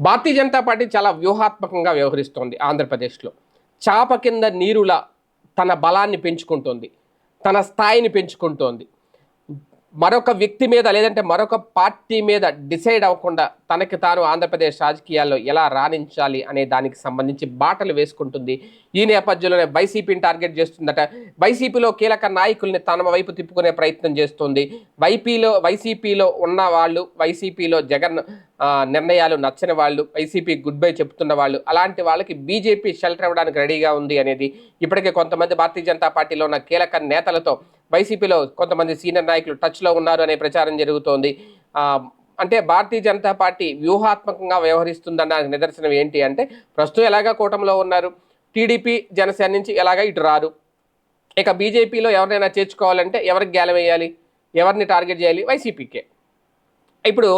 భారతీయ Janata party చాలా వ్యూహాత్మకంగా వ్యవహరిస్తోంది ఆంధ్రప్రదేశ్లో. చాప కింద నీరులా తన బలాన్ని పెంచుకుంటోంది తన స్థాయిని పెంచుకుంటోంది. మరొక వ్యక్తి మీద లేదంటే మరొక పార్టీ మీద డిసైడ్ అవ్వకుండా తనకి తాను ఆంధ్రప్రదేశ్ రాజకీయాల్లో ఎలా రాణించాలి అనే దానికి సంబంధించి బాటలు వేసుకుంటుంది. ఈ నేపథ్యంలోనే వైసీపీని టార్గెట్ చేస్తుందట. వైసీపీలో కీలక నాయకుల్ని తన వైపు తిప్పుకునే ప్రయత్నం చేస్తుంది. వైపీలో వైసీపీలో ఉన్న వాళ్ళు వైసీపీలో జగన్ నిర్ణయాలు నచ్చని వాళ్ళు వైసీపీ గుడ్ బై చెప్తున్న వాళ్ళు అలాంటి వాళ్ళకి బీజేపీ షెల్టర్ ఇవ్వడానికి రెడీగా ఉంది అనేది ఇప్పటికే కొంతమంది భారతీయ జనతా పార్టీలో ఉన్న కీలక నేతలతో వైసీపీలో కొంతమంది సీనియర్ నాయకులు టచ్లో ఉన్నారు అనే ప్రచారం జరుగుతోంది. అంటే భారతీయ జనతా పార్టీ వ్యూహాత్మకంగా వ్యవహరిస్తుందన్న నిదర్శనం ఏంటి అంటే ప్రస్తుతం ఎలాగా కూటమిలో ఉన్నారు? టీడీపీ జనసేన నుంచి ఎలాగా ఇటు రారు? ఇక బీజేపీలో ఎవరినైనా చేర్చుకోవాలంటే ఎవరికి గ్యాలం వేయాలి? ఎవరిని టార్గెట్ చేయాలి? వైసీపీకే. ఇప్పుడు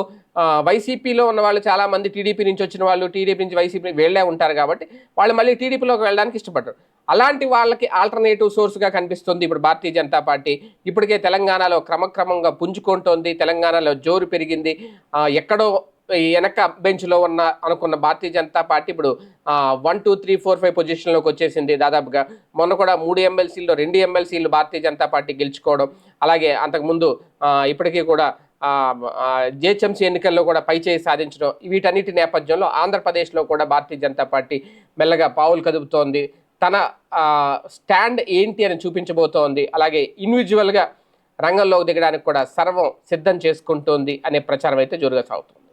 వైసీపీలో ఉన్న వాళ్ళు చాలామంది టీడీపీ నుంచి వచ్చిన వాళ్ళు టీడీపీ నుంచి వైసీపీ వెళ్ళే ఉంటారు కాబట్టి వాళ్ళు మళ్ళీ టీడీపీలోకి వెళ్ళడానికి ఇష్టపడరు. అలాంటి వాళ్ళకి ఆల్టర్నేటివ్ సోర్స్గా కనిపిస్తుంది ఇప్పుడు భారతీయ జనతా పార్టీ. ఇప్పటికే తెలంగాణలో క్రమక్రమంగా పుంజుకుంటోంది తెలంగాణలో జోరు పెరిగింది. ఎక్కడో ఈ వెనక బెంచ్లో ఉన్న అనుకున్న భారతీయ జనతా పార్టీ ఇప్పుడు one two three four five పొజిషన్లోకి వచ్చేసింది దాదాపుగా. మొన్న కూడా మూడు ఎమ్మెల్సీల్లో రెండు ఎమ్మెల్సీలు భారతీయ జనతా పార్టీ గెలుచుకోవడం అలాగే అంతకుముందు ఇప్పటికీ కూడా జేహెచ్ఎంసీ ఎన్నికల్లో కూడా పైచేయి సాధించడం వీటన్నిటి నేపథ్యంలో ఆంధ్రప్రదేశ్లో కూడా భారతీయ జనతా పార్టీ మెల్లగా పావులు కదుపుతోంది. తన స్టాండ్ ఏంటి అని చూపించబోతోంది. అలాగే ఇండివిజువల్గా రంగంలోకి దిగడానికి కూడా సర్వం సిద్ధం చేసుకుంటోంది అనే ప్రచారం అయితే జోరుగా సాగుతుంది.